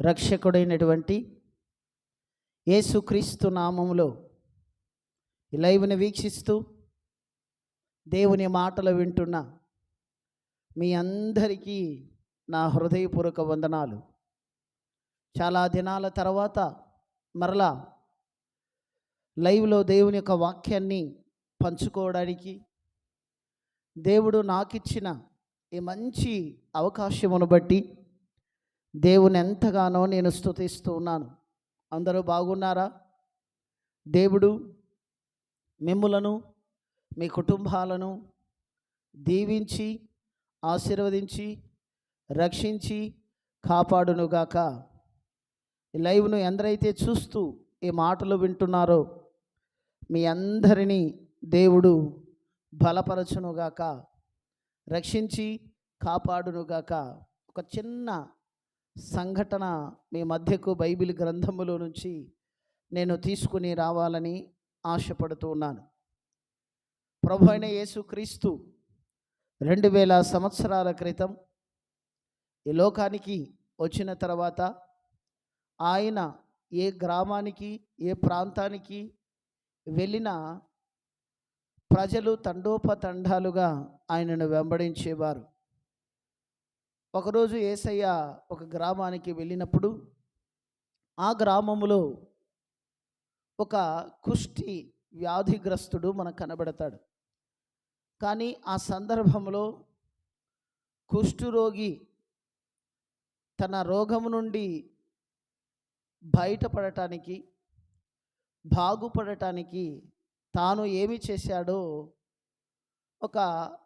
రక్షకుడైనటువంటి యేసుక్రీస్తు నామములో ఈ లైవ్ని వీక్షిస్తూ దేవుని మాటలు వింటున్న మీ అందరికీ నా హృదయపూర్వక వందనాలు. చాలా దినాల తర్వాత మరలా లైవ్లో దేవుని యొక్క వాక్యాన్ని పంచుకోవడానికి దేవుడు నాకిచ్చిన ఈ మంచి అవకాశమును బట్టి దేవుని ఎంతగానో నేను స్థుతిస్తూ ఉన్నాను. అందరూ బాగున్నారా? దేవుడు మిమ్ములను మీ కుటుంబాలను దీవించి ఆశీర్వదించి రక్షించి కాపాడునుగాక. ఈ లైవ్ను ఎందరైతే చూస్తూ ఈ మాటలు వింటున్నారో మీ అందరినీ దేవుడు బలపరచునుగాక రక్షించి కాపాడునుగాక. ఒక చిన్న సంఘటన మీ మధ్యకు బైబిల్ గ్రంథములో నుంచి నేను తీసుకుని రావాలని ఆశపడుతూ ఉన్నాను. ప్రభు అయిన యేసుక్రీస్తు రెండు వేల సంవత్సరాల క్రితం ఈ లోకానికి వచ్చిన తర్వాత ఆయన ఏ గ్రామానికి ఏ ప్రాంతానికి వెళ్ళిన ప్రజలు తండోపతండాలుగా ఆయనను వెంబడించేవారు. ఒకరోజు ఏసయ్య ఒక గ్రామానికి వెళ్ళినప్పుడు ఆ గ్రామంలో ఒక కుష్టి వ్యాధిగ్రస్తుడు మనకు కనబడతాడు. కానీ ఆ సందర్భంలో కుష్ఠురోగి తన రోగము నుండి బయటపడటానికి బాగుపడటానికి తాను ఏమి చేశాడో ఒక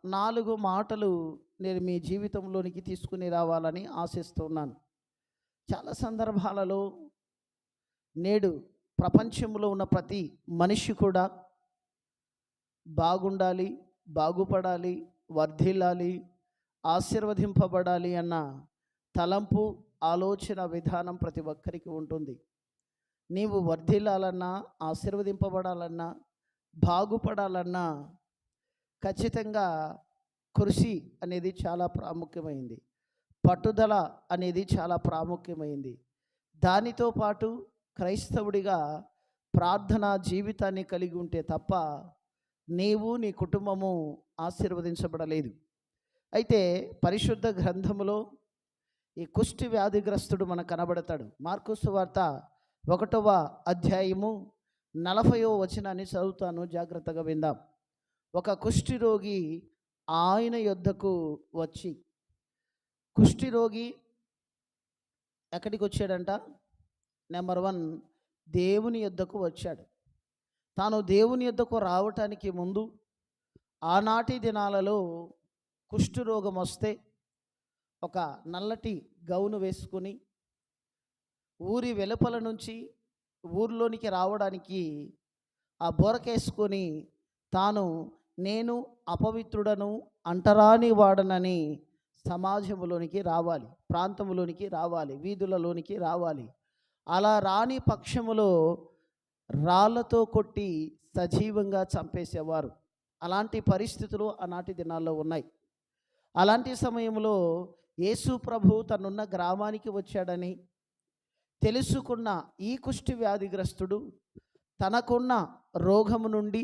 నాలుగు మాటలు నేను మీ జీవితంలోనికి తీసుకుని రావాలని ఆశిస్తున్నాను. చాలా సందర్భాలలో నేడు ప్రపంచంలో ఉన్న ప్రతి మనిషి కూడా బాగుండాలి బాగుపడాలి వర్ధిల్లాలి ఆశీర్వదింపబడాలి అన్న తలంపు ఆలోచన విధానం ప్రతి ఒక్కరికి ఉంటుంది. నీవు వర్ధిల్లాలన్నా ఆశీర్వదింపబడాలన్నా బాగుపడాలన్నా ఖచ్చితంగా కృషి అనేది చాలా ప్రాముఖ్యమైంది. పట్టుదల అనేది చాలా ప్రాముఖ్యమైంది. దానితో పాటు క్రైస్తవుడిగా ప్రార్థనా జీవితాన్ని కలిగి ఉంటే తప్ప నీవు నీ కుటుంబము ఆశీర్వదించబడలేదు. అయితే పరిశుద్ధ గ్రంథములో ఈ కుష్టి వ్యాధిగ్రస్తుడు మనకు కనబడతాడు. మార్కుసు వార్త ఒకటవ అధ్యాయము నలభయో వచనాన్ని చదువుతాను జాగ్రత్తగా విందాం. ఒక కుష్టి రోగి ఆయన యొద్దకు వచ్చి కుష్టి రోగి ఎక్కడికి వచ్చాడంట నెంబర్ వన్ దేవుని యొద్దకు వచ్చాడు. తాను దేవుని యొద్దకు రావటానికి ముందు ఆనాటి దినాలలో కుష్ఠరోగం వస్తే ఒక నల్లటి గౌను వేసుకుని ఊరి వెలుపల నుంచి ఊర్లోనికి రావడానికి ఆ బోరకేసుకొని తాను నేను అపవిత్రుడను అంటరాని వాడనని సమాజంలోనికి రావాలి ప్రాంతంలోనికి రావాలి వీధులలోనికి రావాలి. అలా రాని పక్షములో రాళ్ళతో కొట్టి సజీవంగా చంపేసేవారు. అలాంటి పరిస్థితులు ఆనాటి దినాల్లో ఉన్నాయి. అలాంటి సమయంలో యేసు ప్రభు తనున్న గ్రామానికి వచ్చాడని తెలుసుకున్న ఈ కుష్టి వ్యాధిగ్రస్తుడు తనకున్న రోగము నుండి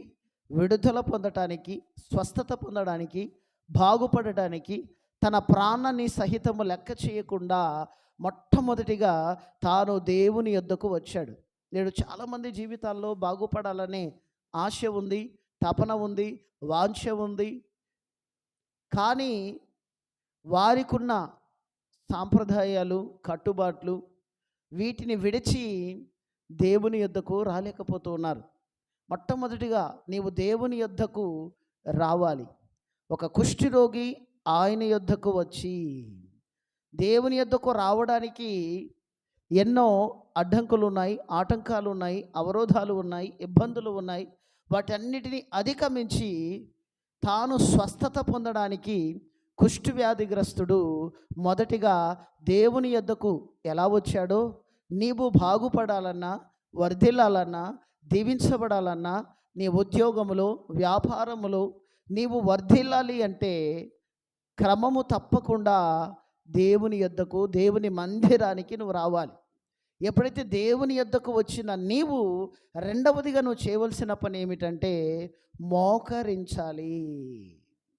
విడుదల పొందటానికి స్వస్థత పొందడానికి బాగుపడటానికి తన ప్రాణాన్ని సహితము లెక్క చేయకుండా మొట్టమొదటిగా తాను దేవుని యొద్దకు వచ్చాడు. నేడు చాలామంది జీవితాల్లో బాగుపడాలనే ఆశ ఉంది తపన ఉంది వాంఛ ఉంది. కానీ వారికున్న సాంప్రదాయాలు కట్టుబాట్లు వీటిని విడిచి దేవుని యొద్దకు రాలేకపోతూ ఉన్నారు. మొట్టమొదటిగా నీవు దేవుని యొద్దకు రావాలి. ఒక కుష్ఠిరోగి ఆయన యొద్దకు వచ్చి దేవుని యొద్దకు రావడానికి ఎన్నో అడ్డంకులు ఉన్నాయి ఆటంకాలు ఉన్నాయి అవరోధాలు ఉన్నాయి ఇబ్బందులు ఉన్నాయి. వాటన్నిటిని అధిగమించి తాను స్వస్థత పొందడానికి కుష్టి వ్యాధిగ్రస్తుడు మొదటిగా దేవుని యొద్దకు ఎలా వచ్చాడో నీవు బాగుపడాలన్నా వర్ధిల్లాలన్నా దీవించబడాలన్నా నీ ఉద్యోగములో వ్యాపారములో నీవు వర్ధిల్లాలి అంటే క్రమము తప్పకుండా దేవుని యొద్దకు దేవుని మందిరానికి నువ్వు రావాలి. ఎప్పుడైతే దేవుని యొద్దకు వచ్చిన నీవు రెండవదిగా నువ్వు చేయవలసిన పని ఏమిటంటే మోకరించాలి.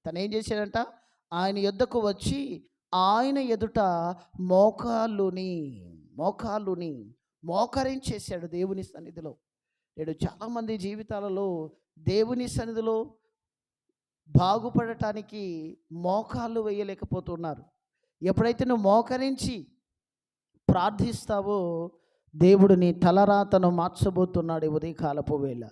తను ఏం చేశాడంట? ఆయన యొద్దకు వచ్చి ఆయన ఎదుట మోకాళ్ళుని మోకాళ్ళుని మోకరించేశాడు దేవుని సన్నిధిలో. నేడు చాలామంది జీవితాలలో దేవుని సన్నిధిలో బాగుపడటానికి మోకాళ్ళు వేయలేకపోతున్నారు. ఎప్పుడైతే నువ్వు మోకరించి ప్రార్థిస్తావో దేవుడు నీ తలరాతను మార్చబోతున్నాడు ఉదయకాలపు వేళ.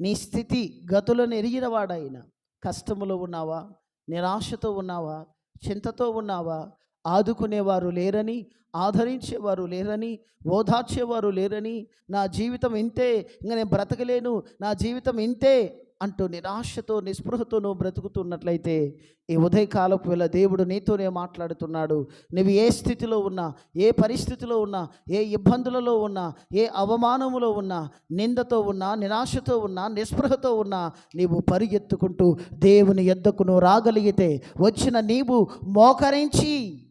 నీ స్థితి గతులను ఎరిగిన వాడైన కష్టములో ఉన్నావా? నిరాశతో ఉన్నావా? చింతతో ఉన్నావా? ఆదుకునేవారు లేరని ఆదరించేవారు లేరని ఓదార్చేవారు లేరని నా జీవితం ఇంతే ఇంకా నేను బ్రతకలేను నా జీవితం ఇంతే అంటూ నిరాశతో నిస్పృహతో నువ్వు బ్రతుకుతున్నట్లయితే ఈ ఉదయకాలపు వేళ దేవుడు నీతోనే మాట్లాడుతున్నాడు. నువ్వు ఏ స్థితిలో ఉన్నా ఏ పరిస్థితిలో ఉన్నా ఏ ఇబ్బందులలో ఉన్నా ఏ అవమానములో ఉన్నా నిందతో ఉన్నా నిరాశతో ఉన్నా నిస్పృహతో ఉన్నా నీవు పరిగెత్తుకుంటూ దేవుని ఎద్దకు నువ్వు రాగలిగితే వచ్చిన నీవు మోకరించి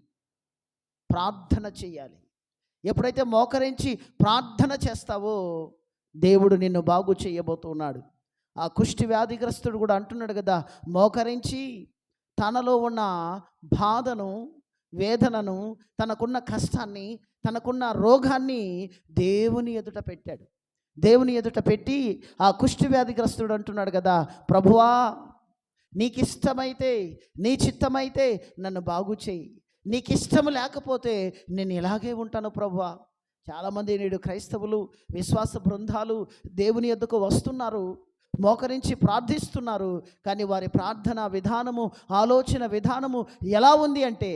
ప్రార్థన చేయాలి. ఎప్పుడైతే మోకరించి ప్రార్థన చేస్తావో దేవుడు నిన్ను బాగు చేయబోతున్నాడు. ఆ కుష్టి వ్యాధిగ్రస్తుడు కూడా అంటున్నాడు కదా మోకరించి తనలో ఉన్న బాధను వేదనను తనకున్న కష్టాన్ని తనకున్న రోగాన్ని దేవుని ఎదుట పెట్టాడు. దేవుని ఎదుట పెట్టి ఆ కుష్టి వ్యాధిగ్రస్తుడు అంటున్నాడు కదా ప్రభువా నీకు ఇష్టమైతే నీ చిత్తమైతే నన్ను బాగు చేయి. నీకు ఇష్టం లేకపోతే నేను ఇలాగే ఉంటాను ప్రభా చాలామంది నేడు క్రైస్తవులు విశ్వాస బృందాలు దేవుని ఎద్దుకు వస్తున్నారు మోకరించి ప్రార్థిస్తున్నారు కానీ వారి ప్రార్థన విధానము ఆలోచన విధానము ఎలా ఉంది అంటే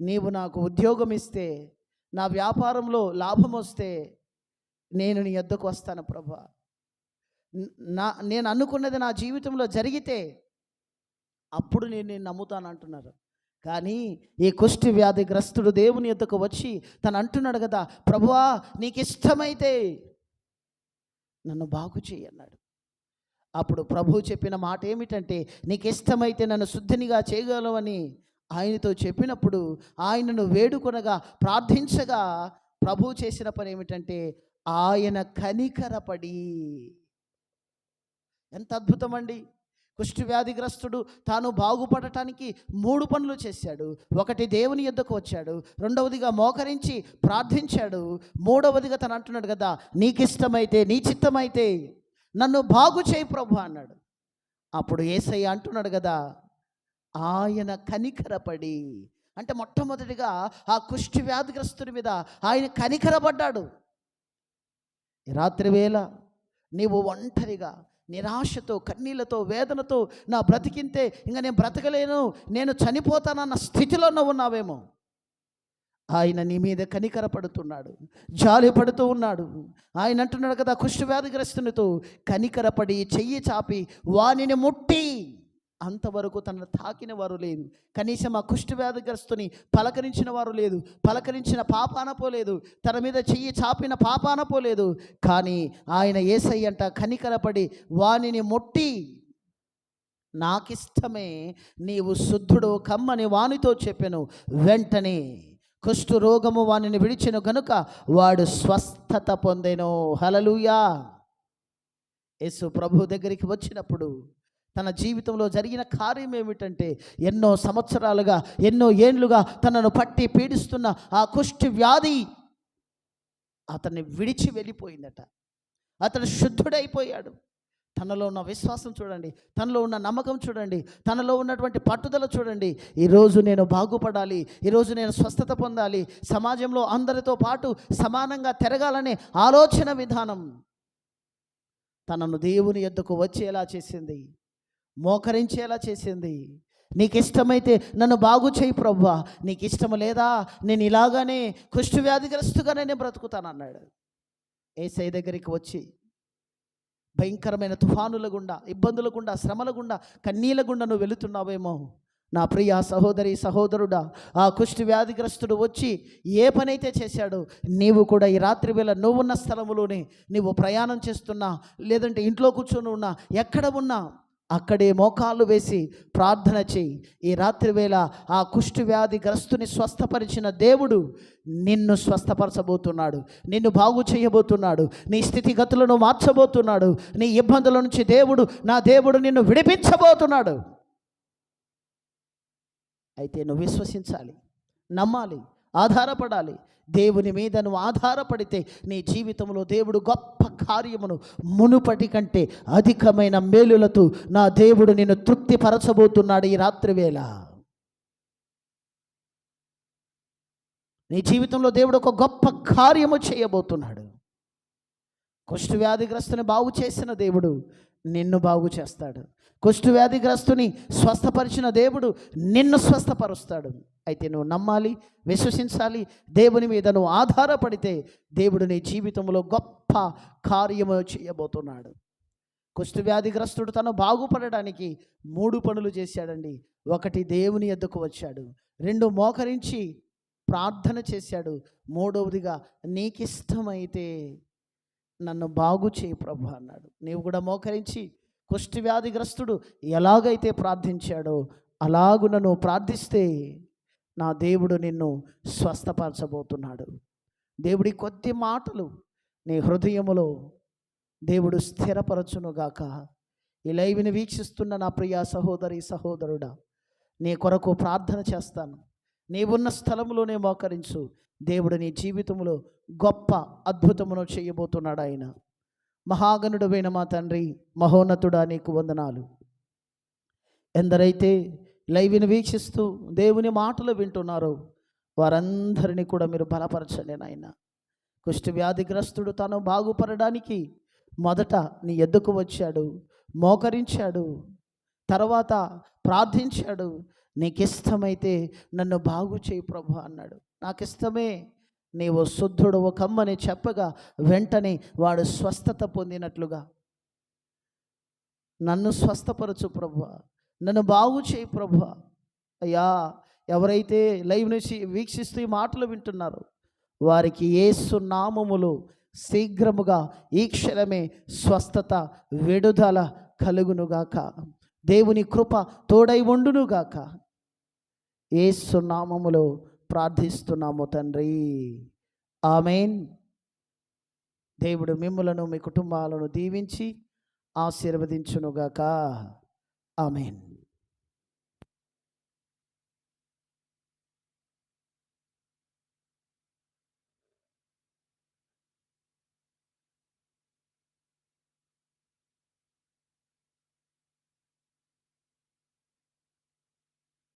నీవు నాకు ఉద్యోగం ఇస్తే నా వ్యాపారంలో లాభం వస్తే నేను నీ ఎద్దకు వస్తాను ప్రభా నా నేను అనుకున్నది నా జీవితంలో జరిగితే అప్పుడు నేను నేను నమ్ముతాను అంటున్నారు. కానీ ఈ కుష్టి వ్యాధిగ్రస్తుడు దేవుని ఎద్దకు వచ్చి తను అంటున్నాడు కదా ప్రభువా నీకు ఇష్టమైతే నన్ను బాగు చేయన్నాడు అప్పుడు ప్రభు చెప్పిన మాట ఏమిటంటే నీకు ఇష్టమైతే నన్ను శుద్ధినిగా చేయగలవని ఆయనతో చెప్పినప్పుడు ఆయనను వేడుకొనగా ప్రార్థించగా ప్రభు చేసిన పని ఏమిటంటే ఆయన కనికరపడి. ఎంత అద్భుతం అండి! కుష్ఠవ్యాధిగ్రస్తుడు తాను బాగుపడటానికి మూడు పనులు చేశాడు. ఒకటి దేవుని యుద్ధకు వచ్చాడు. రెండవదిగా మోకరించి ప్రార్థించాడు. మూడవదిగా తను అంటున్నాడు కదా నీకు ఇష్టమైతే నీ చిత్తమైతే నన్ను బాగు చేయి ప్రభు అన్నాడు. అప్పుడు ఏసయ్య అంటున్నాడు కదా ఆయన కనికరపడి అంటే మొట్టమొదటిగా ఆ కుష్టి వ్యాధిగ్రస్తుడి మీద ఆయన కనికరపడ్డాడు. రాత్రి వేళ నీవు ఒంటరిగా నిరాశతో కన్నీళ్ళతో వేదనతో నా బ్రతికింతే ఇంకా నేను బ్రతకలేను నేను చనిపోతానన్న స్థితిలో ఉన్నావేమో. ఆయన నీ మీద కనికరపడుతున్నాడు జాలి పడుతూ ఉన్నాడు. ఆయన అంటున్నాడు కదా కుష్ఠవ్యాధిగ్రస్తునితో కనికరపడి చెయ్యి చాపి వానిని ముట్టి అంతవరకు తనను తాకిన వారు లేదు. కనీసం ఆ కుష్ఠవ్యాధిగ్రస్తుని పలకరించిన వారు లేదు. పలకరించిన పాపాన పోలేదు తన మీద చెయ్యి చాపిన పాపాన పోలేదు కానీ ఆయన ఏసయ్యంట కనికరపడి వానిని ముట్టి నాకిష్టమే నీవు శుద్ధుడు కమ్మని వానితో చెప్పాను. వెంటనే కుష్ఠు రోగము వానిని విడిచెను కనుక వాడు స్వస్థత పొందెను. హలలుయా యేసు ప్రభు దగ్గరికి వచ్చినప్పుడు తన జీవితంలో జరిగిన కార్యం ఏమిటంటే ఎన్నో సంవత్సరాలుగా ఎన్నో ఏండ్లుగా తనను పట్టి పీడిస్తున్న ఆ కుష్టి వ్యాధి అతన్ని విడిచి వెళ్ళిపోయిందట. అతడు శుద్ధుడైపోయాడు. తనలో ఉన్న విశ్వాసం చూడండి తనలో ఉన్న నమ్మకం చూడండి తనలో ఉన్నటువంటి పట్టుదల చూడండి. ఈరోజు నేను బాగుపడాలి ఈరోజు నేను స్వస్థత పొందాలి సమాజంలో అందరితో పాటు సమానంగా తిరగాలనే ఆలోచన విధానం తనను దేవుని ఎద్దుకు వచ్చేలా చేసింది. మోకరించేలా చేసింది. నీకు ఇష్టమైతే నన్ను బాగు చేయి ప్రవ్వా. నీకు ఇష్టం లేదా? నేను ఇలాగానే కుష్ఠవ్యాధిగ్రస్తుగానే నేను బ్రతుకుతాను అన్నాడు ఏసై దగ్గరికి వచ్చి భయంకరమైన తుఫానుల గుండా ఇబ్బందుల గుండా శ్రమల గుండా కన్నీల గుండా నువ్వు వెళుతున్నావేమో? నా ప్రియ సహోదరి సహోదరుడా ఆ కుష్టి వ్యాధిగ్రస్తుడు వచ్చి ఏ పనైతే చేశాడో నీవు కూడా ఈ రాత్రి వేళ నువ్వున్న స్థలములోనే నీవు ప్రయాణం చేస్తున్నా లేదంటే ఇంట్లో కూర్చొని ఉన్నా ఎక్కడ ఉన్నా అక్కడే మోకాళ్ళు వేసి ప్రార్థన చేయి. ఈ రాత్రి వేళ ఆ కుష్టి వ్యాధి గ్రస్తుని స్వస్థపరిచిన దేవుడు నిన్ను స్వస్థపరచబోతున్నాడు. నిన్ను బాగు చేయబోతున్నాడు. నీ స్థితిగతులను మార్చబోతున్నాడు. నీ ఇబ్బందుల నుంచి దేవుడు నా దేవుడు నిన్ను విడిపించబోతున్నాడు. అయితే నువ్వు విశ్వసించాలి నమ్మాలి. ఆధారపడాలి. దేవుని మీద నువ్వు ఆధారపడితే నీ జీవితంలో దేవుడు గొప్ప కార్యమును మునుపటి కంటే అధికమైన మేలులతో నా దేవుడు నిన్ను తృప్తిపరచబోతున్నాడు ఈ రాత్రి వేళ నీ జీవితంలో దేవుడు ఒక గొప్ప కార్యము చేయబోతున్నాడు. కుష్ఠవ్యాధిగ్రస్తుని బాగు చేసిన దేవుడు నిన్ను బాగు చేస్తాడు. కుష్ఠవ్యాధిగ్రస్తుని స్వస్థపరిచిన దేవుడు నిన్ను స్వస్థపరుస్తాడు. అయితే నువ్వు నమ్మాలి విశ్వసించాలి. దేవుని మీద నువ్వు ఆధారపడితే దేవుడు నీ జీవితంలో గొప్ప కార్యము చేయబోతున్నాడు. కుష్టు వ్యాధిగ్రస్తుడు తను బాగుపడడానికి మూడు పనులు చేశాడండి. ఒకటి దేవుని ఎద్దుకు వచ్చాడు. రెండు మోకరించి ప్రార్థన చేశాడు. మూడవదిగా నీకిష్టమైతే నన్ను బాగు చేయి ప్రభు అన్నాడు. నీవు కూడా మోకరించి కుష్టి వ్యాధిగ్రస్తుడు ఎలాగైతే ప్రార్థించాడో అలాగు నన్ను ప్రార్థిస్తే నా దేవుడు నిన్ను స్వస్థపరచబోతున్నాడు. దేవుడి కొద్ది మాటలు నీ హృదయములో దేవుడు స్థిరపరచునుగాక. ఈ లైవ్ని వీక్షిస్తున్న నా ప్రియ సహోదరి సహోదరుడా నీ కొరకు ప్రార్థన చేస్తాను. నీవున్న స్థలంలోనే మోకరించు. దేవుడు నీ జీవితంలో గొప్ప అద్భుతమును చేయబోతున్నాడు ఆయన. మహాగణుడమైన మా తండ్రి మహోన్నతుడా నీకు వందనాలు. ఎందరైతే లైవ్ని వీక్షిస్తూ దేవుని మాటలు వింటున్నారు. వారందరినీ కూడా మీరు బలపరచండి నాయన. కుష్టి వ్యాధిగ్రస్తుడు తను బాగుపడడానికి మొదట నీ ఎద్దుకు వచ్చాడు మోకరించాడు తర్వాత ప్రార్థించాడు. నీకు ఇష్టమైతే నన్ను బాగు చేయి ప్రభు అన్నాడు. నాకు ఇష్టమే నీవు శుద్ధుడు కమ్మని చెప్పగా వెంటనే వాడు స్వస్థత పొందినట్లుగా. నన్ను స్వస్థపరచు ప్రభు. నన్ను బాగు చేయి ప్రభు. అయ్యా ఎవరైతే లైవ్ నుంచి వీక్షిస్తూ ఈ మాటలు వింటున్నారో వారికి ఏసు నామములు శీఘ్రముగా ఈ క్షణమే స్వస్థత విడుదల కలుగునుగాక. దేవుని కృప తోడై ఉండునుగాక. ఏసు నామములో ప్రార్థిస్తున్నాము తండ్రి. ఆమెన్. దేవుడు మిమ్ములను మీ కుటుంబాలను దీవించి ఆశీర్వదించునుగాక. ఆమెన్